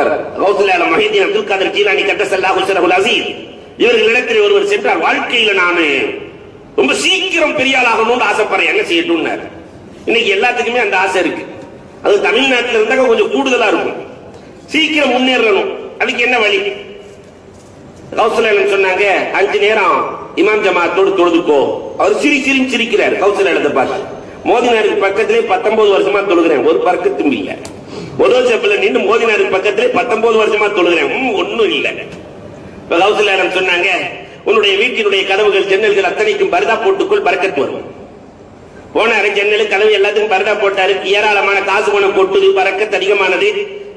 அக்பர் கௌசல்யா மஹிதீன் அப்துல் காதர் ஜீலானி கட்டசல்லா ஹுசரகுல் அசீஸ். இவர்களிடத்தில் ஒருவர் சென்றார் வாழ்க்கையில நானு ரொம்ப சீக்கிரம் பெரிய ஆளாகணும்னு ஆசைப்படுறேன். என்ன செய்யட்டும்னாரு. இன்னைக்கு எல்லாத்துக்குமே அந்த ஆசை இருக்கு. அது தமிழ்நாட்டில் இருந்தாக்க கொஞ்சம் கூடுதலா இருக்கும். சீக்கிரம் முன்னேறணும். அதுக்கு என்ன வழி? கௌசல்யாளன் சொன்னாங்க அஞ்சு நேரம் இமாம் ஜமாத்தோடு தொழுதுக்கோ. அவர் சிரி சிரி சிரிக்கிறார் கௌசல்யாளத்தை பார்த்து. மோதினாருக்கு பக்கத்திலே பத்தொன்பது வருஷமா தொழுகிறேன் ஒரு பறக்கத்தும் இல்லை முதல் செப்பில் நின்று மோதினாருக்கு பக்கத்துல பத்தொன்பது வருஷமா தொழுகிறேன். ஒன்னும் இல்லை இல்ல. இப்ப கௌசல்யாளன் சொன்னாங்க உன்னுடைய வீட்டினுடைய கதவுகள் ஜன்னல்கள் அத்தனைக்கும் பரதா போட்டுக்குள் பறக்கத்து வரும். போனாரு ஜன்னல் கதவு எல்லாத்துக்கும் பரதா போட்டாரு. ஏராளமான காசு பணம் போட்டுது பறக்கத்து அதிகமானது.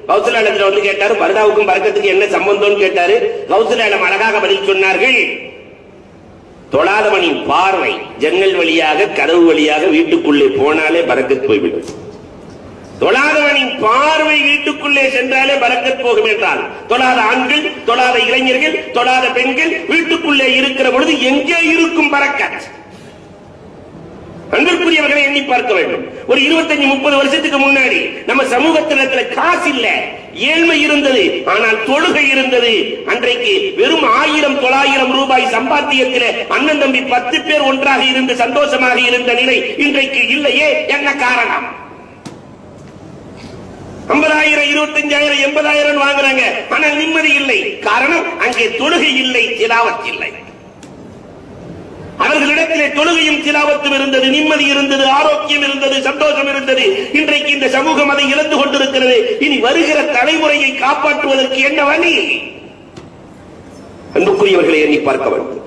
கௌசல்யாளத்துல வந்து கேட்டாரு பரதாவுக்கும் பறக்கத்துக்கு என்ன சம்பந்தம்னு கேட்டாரு. கௌசல்யாளம் அழகாக பதில் சொன்னார்கள் தொழாதவனின் பார்வை ஜன்னல் வழியாக கதவு வழியாக வீட்டுக்குள்ளே போனாலே பறக்கத்து போய்விடும். தொழாதவனின் பார்வை வீட்டுக்குள்ளே சென்றாலே பறக்கத் போகும் என்றால் தொழாத ஆண்கள் தொழாத இளைஞர்கள் தொழாத பெண்கள் வீட்டுக்குள்ளே இருக்கிற பொழுது எங்கே இருக்கும் பறக்கத் அன்பிற்குரியவர்களை எண்ணி பார்க்க வேண்டும். ஒரு இருபத்தஞ்சு முப்பது வருஷத்துக்கு முன்னாடி நம்ம சமூகத்தினத்துல காசு இல்ல ஏழ்மை இருந்தது ஆனால் தொழுகை இருந்தது. அன்றைக்கு வெறும் ஆயிரம் தொள்ளாயிரம் ரூபாய் சம்பாத்தியத்தில் அண்ணன் தம்பி பத்து பேர் ஒன்றாக இருந்து சந்தோஷமாக இருந்த நிலை இன்றைக்கு இல்லையே என்ன காரணம்? பத்தாயிரம் இருபத்தஞ்சாயிரம் எண்பதாயிரம் வாங்குறாங்க. ஆனால் நிம்மதி இல்லை. காரணம் அங்கே தொழுகை இல்லை திலாவத் இல்லை. அவர்களிடத்திலே தொழுகையும் திலாவத்தும் இருந்தது நிம்மதி இருந்தது ஆரோக்கியம் இருந்தது சந்தோஷம் இருந்தது. இன்றைக்கு இந்த சமூகம் அதை இழந்து கொண்டிருக்கிறது. இனி வருகிற தலைமுறையை காப்பாற்றுவதற்கு என்ன வழி? அன்புக்குரியவர்களை எண்ணி பார்க்க வேண்டும்.